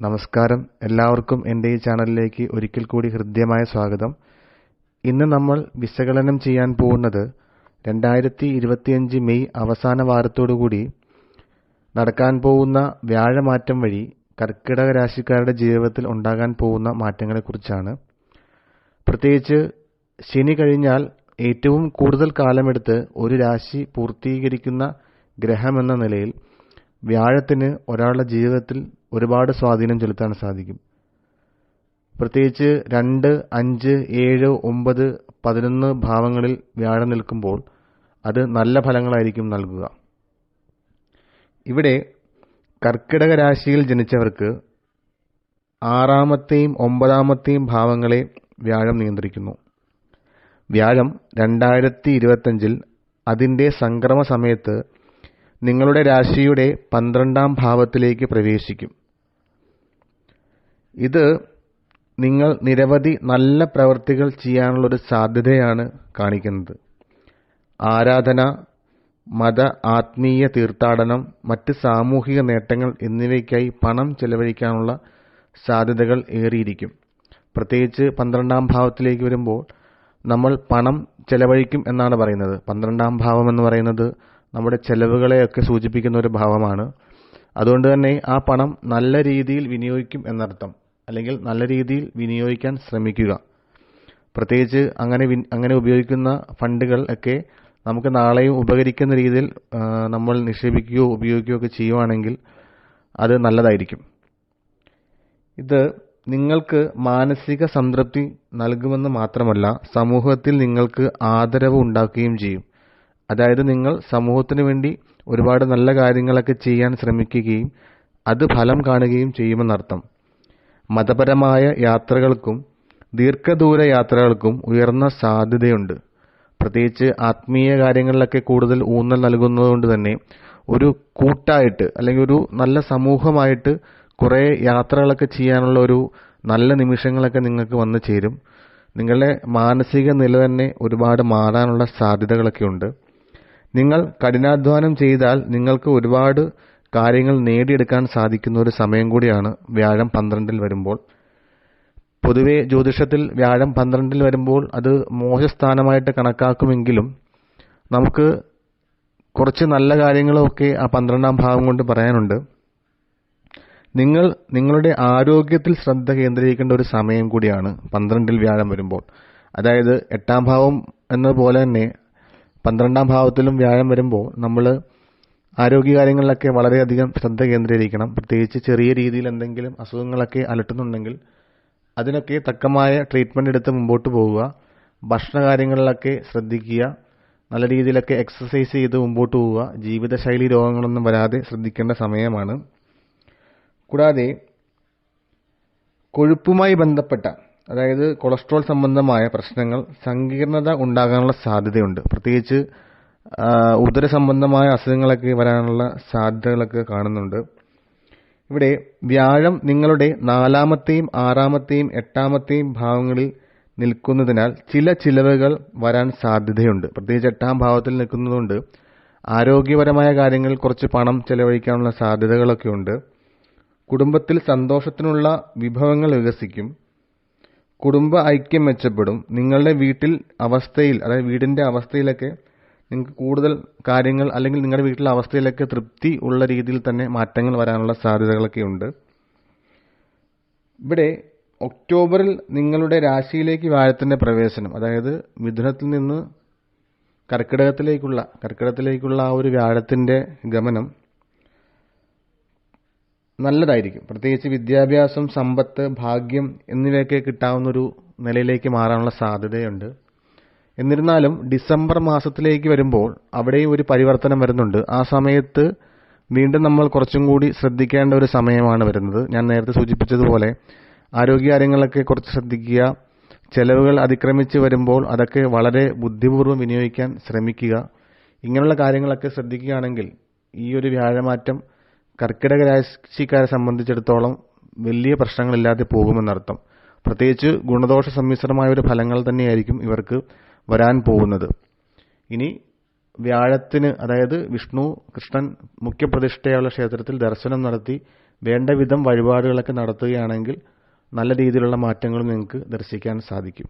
നമസ്കാരം. എല്ലാവർക്കും എന്റെ ഈ ചാനലിലേക്ക് ഒരിക്കൽ കൂടി ഹൃദ്യമായ സ്വാഗതം. ഇന്ന് നമ്മൾ വിശകലനം ചെയ്യാൻ പോകുന്നത് രണ്ടായിരത്തി ഇരുപത്തിയഞ്ച് മെയ് അവസാന വാരത്തോടുകൂടി നടക്കാൻ പോകുന്ന വ്യാഴമാറ്റം വഴി കർക്കിടക രാശിക്കാരുടെ ജീവിതത്തിൽ ഉണ്ടാകാൻ പോകുന്ന മാറ്റങ്ങളെക്കുറിച്ചാണ് പ്രത്യേകിച്ച് ശനി കഴിഞ്ഞാൽ ഏറ്റവും കൂടുതൽ കാലമെടുത്ത് ഒരു രാശി പൂർത്തീകരിക്കുന്ന ഗ്രഹമെന്ന നിലയിൽ വ്യാഴത്തിന് ഒരാളുടെ ജീവിതത്തിൽ ഒരുപാട് സ്വാധീനം ചെലുത്താൻ സാധിക്കും. പ്രത്യേകിച്ച് രണ്ട് അഞ്ച് ഏഴ് ഒമ്പത് പതിനൊന്ന് ഭാവങ്ങളിൽ വ്യാഴം നിൽക്കുമ്പോൾ അത് നല്ല ഫലങ്ങളായിരിക്കും നൽകുക. ഇവിടെ കർക്കിടക രാശിയിൽ ജനിച്ചവർക്ക് ആറാമത്തെയും ഒമ്പതാമത്തെയും ഭാവങ്ങളെ വ്യാഴം നിയന്ത്രിക്കുന്നു. വ്യാഴം രണ്ടായിരത്തി ഇരുപത്തഞ്ചിൽ അതിന്റെ സംക്രമ സമയത്ത് നിങ്ങളുടെ രാശിയുടെ പന്ത്രണ്ടാം ഭാവത്തിലേക്ക് പ്രവേശിക്കും. ഇത് നിങ്ങൾ നിരവധി നല്ല പ്രവൃത്തികൾ ചെയ്യാനുള്ള ഒരു സാധ്യതയാണ് കാണിക്കുന്നത്. ആരാധന മത ആത്മീയ തീർത്ഥാടനം മറ്റ് സാമൂഹിക നേട്ടങ്ങൾ എന്നിവയ്ക്കായി പണം ചെലവഴിക്കാനുള്ള സാധ്യതകൾ ഏറിയിരിക്കും. പ്രത്യേകിച്ച് പന്ത്രണ്ടാം ഭാവത്തിലേക്ക് വരുമ്പോൾ നമ്മൾ പണം ചെലവഴിക്കും എന്നാണ് പറയുന്നത്. പന്ത്രണ്ടാം ഭാവം എന്ന് പറയുന്നത് നമ്മുടെ ചെലവുകളെയൊക്കെ സൂചിപ്പിക്കുന്ന ഒരു ഭാവമാണ്. അതുകൊണ്ട് തന്നെ ആ പണം നല്ല രീതിയിൽ വിനിയോഗിക്കും എന്നർത്ഥം. അല്ലെങ്കിൽ നല്ല രീതിയിൽ വിനിയോഗിക്കാൻ ശ്രമിക്കുക. പ്രത്യേകിച്ച് അങ്ങനെ അങ്ങനെ ഉപയോഗിക്കുന്ന ഫണ്ടുകൾ ഒക്കെ നമുക്ക് നാളെയും ഉപകരിക്കുന്ന രീതിയിൽ നമ്മൾ നിക്ഷേപിക്കുകയോ ഉപയോഗിക്കുകയോ ഒക്കെ ചെയ്യുവാണെങ്കിൽ അത് നല്ലതായിരിക്കും. ഇത് നിങ്ങൾക്ക് മാനസിക സംതൃപ്തി നൽകുമെന്ന് മാത്രമല്ല സമൂഹത്തിൽ നിങ്ങൾക്ക് ആദരവ് ഉണ്ടാക്കുകയും ചെയ്യും. അതായത് നിങ്ങൾ സമൂഹത്തിന് വേണ്ടി ഒരുപാട് നല്ല കാര്യങ്ങളൊക്കെ ചെയ്യാൻ ശ്രമിക്കുകയും അത് ഫലം കാണുകയും ചെയ്യുമെന്നർത്ഥം. മതപരമായ യാത്രകൾക്കും ദീർഘദൂര യാത്രകൾക്കും ഉയർന്ന സാധ്യതയുണ്ട്. പ്രത്യേകിച്ച് ആത്മീയ കാര്യങ്ങളിലൊക്കെ കൂടുതൽ ഊന്നൽ നൽകുന്നതുകൊണ്ട് തന്നെ ഒരു കൂട്ടായിട്ട് അല്ലെങ്കിൽ ഒരു നല്ല സമൂഹമായിട്ട് കുറേ യാത്രകളൊക്കെ ചെയ്യാനുള്ള ഒരു നല്ല നിമിഷങ്ങളൊക്കെ നിങ്ങൾക്ക് വന്നു ചേരും. നിങ്ങളുടെ മാനസിക നില തന്നെ ഒരുപാട് മാറാനുള്ള സാധ്യതകളൊക്കെ ഉണ്ട്. നിങ്ങൾ കഠിനാധ്വാനം ചെയ്താൽ നിങ്ങൾക്ക് ഒരുപാട് കാര്യങ്ങൾ നേടിയെടുക്കാൻ സാധിക്കുന്ന ഒരു സമയം കൂടിയാണ് വ്യാഴം പന്ത്രണ്ടിൽ വരുമ്പോൾ. പൊതുവെ ജ്യോതിഷത്തിൽ വ്യാഴം പന്ത്രണ്ടിൽ വരുമ്പോൾ അത് മോശസ്ഥാനമായിട്ട് കണക്കാക്കുമെങ്കിലും നമുക്ക് കുറച്ച് നല്ല കാര്യങ്ങളൊക്കെ ആ പന്ത്രണ്ടാം ഭാവം കൊണ്ട് പറയാനുണ്ട്. നിങ്ങൾ നിങ്ങളുടെ ആരോഗ്യത്തിൽ ശ്രദ്ധ കേന്ദ്രീകരിക്കേണ്ട ഒരു സമയം കൂടിയാണ് പന്ത്രണ്ടിൽ വ്യാഴം വരുമ്പോൾ. അതായത് എട്ടാം ഭാവം എന്നതുപോലെ തന്നെ പന്ത്രണ്ടാം ഭാവത്തിലും വ്യാഴം വരുമ്പോൾ നമ്മൾ ആരോഗ്യകാര്യങ്ങളിലൊക്കെ വളരെയധികം ശ്രദ്ധ കേന്ദ്രീകരിക്കണം. പ്രത്യേകിച്ച് ചെറിയ രീതിയിൽ എന്തെങ്കിലും അസുഖങ്ങളൊക്കെ അലട്ടുന്നുണ്ടെങ്കിൽ അതിനൊക്കെ തക്കമായ ട്രീറ്റ്മെന്റ് എടുത്ത് മുമ്പോട്ട് പോവുക. ഭക്ഷണ കാര്യങ്ങളിലൊക്കെ ശ്രദ്ധിക്കുക. നല്ല രീതിയിലൊക്കെ എക്സസൈസ് ചെയ്ത് മുമ്പോട്ട് പോവുക. ജീവിതശൈലി രോഗങ്ങളൊന്നും വരാതെ ശ്രദ്ധിക്കേണ്ട സമയമാണ്. കൂടാതെ കൊഴുപ്പുമായി ബന്ധപ്പെട്ട അതായത് കൊളസ്ട്രോൾ സംബന്ധമായ പ്രശ്നങ്ങൾ സങ്കീർണത ഉണ്ടാകാനുള്ള സാധ്യതയുണ്ട്. പ്രത്യേകിച്ച് ഉദര സംബന്ധമായ അസുഖങ്ങളൊക്കെ വരാനുള്ള സാധ്യതകളൊക്കെ കാണുന്നുണ്ട്. ഇവിടെ വ്യാഴം നിങ്ങളുടെ നാലാമത്തെയും ആറാമത്തെയും എട്ടാമത്തെയും ഭാവങ്ങളിൽ നിൽക്കുന്നതിനാൽ ചില ചിലവുകൾ വരാൻ സാധ്യതയുണ്ട്. പ്രത്യേകിച്ച് എട്ടാം ഭാവത്തിൽ നിൽക്കുന്നതുകൊണ്ട് ആരോഗ്യപരമായ കാര്യങ്ങളിൽ കുറച്ച് പണം ചെലവഴിക്കാനുള്ള സാധ്യതകളൊക്കെ ഉണ്ട്. കുടുംബത്തിൽ സന്തോഷത്തിനുള്ള വിഭവങ്ങൾ വികസിക്കും. കുടുംബ ഐക്യം മെച്ചപ്പെടും. നിങ്ങളുടെ വീട്ടിൽ അവസ്ഥയിൽ അതായത് വീടിന്റെ അവസ്ഥയിലൊക്കെ നിങ്ങൾക്ക് കൂടുതൽ കാര്യങ്ങൾ അല്ലെങ്കിൽ നിങ്ങളുടെ വീട്ടിലെ അവസ്ഥയിലൊക്കെ തൃപ്തി ഉള്ള രീതിയിൽ തന്നെ മാറ്റങ്ങൾ വരാനുള്ള സാധ്യതകളൊക്കെ ഉണ്ട്. ഇവിടെ ഒക്ടോബറിൽ നിങ്ങളുടെ രാശിയിലേക്ക് വ്യാഴത്തിന്റെ പ്രവേശനം അതായത് മിഥുനത്തിൽ നിന്ന് കർക്കിടകത്തിലേക്കുള്ള കർക്കിടകത്തിലേക്കുള്ള ആ ഒരു വ്യാഴത്തിന്റെ ഗമനം നല്ലതായിരിക്കും. പ്രത്യേകിച്ച് വിദ്യാഭ്യാസം സമ്പത്ത് ഭാഗ്യം എന്നിവയൊക്കെ കിട്ടാവുന്നൊരു നിലയിലേക്ക് മാറാനുള്ള സാധ്യതയുണ്ട്. എന്നിരുന്നാലും ഡിസംബർ മാസത്തിലേക്ക് വരുമ്പോൾ അവിടെയും ഒരു പരിവർത്തനം വരുന്നുണ്ട്. ആ സമയത്ത് വീണ്ടും നമ്മൾ കുറച്ചും കൂടി ശ്രദ്ധിക്കേണ്ട ഒരു സമയമാണ് വരുന്നത്. ഞാൻ നേരത്തെ സൂചിപ്പിച്ചതുപോലെ ആരോഗ്യകാര്യങ്ങളൊക്കെ കുറച്ച് ശ്രദ്ധിക്കുക. ചെലവുകൾ അതിക്രമിച്ച് വരുമ്പോൾ അതൊക്കെ വളരെ ബുദ്ധിപൂർവം വിനിയോഗിക്കാൻ ശ്രമിക്കുക. ഇങ്ങനെയുള്ള കാര്യങ്ങളൊക്കെ ശ്രദ്ധിക്കുകയാണെങ്കിൽ ഈ ഒരു വ്യാഴമാറ്റം കർക്കിടക രാശിക്കാരെ സംബന്ധിച്ചിടത്തോളം വലിയ പ്രശ്നങ്ങളില്ലാതെ പോകുമെന്നർത്ഥം. പ്രത്യേകിച്ച് ഗുണദോഷ സമ്മിശ്രമായ ഒരു ഫലങ്ങൾ തന്നെയായിരിക്കും ഇവർക്ക് വരാൻ പോകുന്നത്. ഇനി വ്യാഴത്തിന് അതായത് വിഷ്ണു കൃഷ്ണൻ മുഖ്യപ്രതിഷ്ഠയുള്ള ക്ഷേത്രത്തിൽ ദർശനം നടത്തി വേണ്ട വിധം വഴിപാടുകളൊക്കെ നടത്തുകയാണെങ്കിൽ നല്ല രീതിയിലുള്ള മാറ്റങ്ങളും നിങ്ങൾക്ക് ദർശിക്കാൻ സാധിക്കും.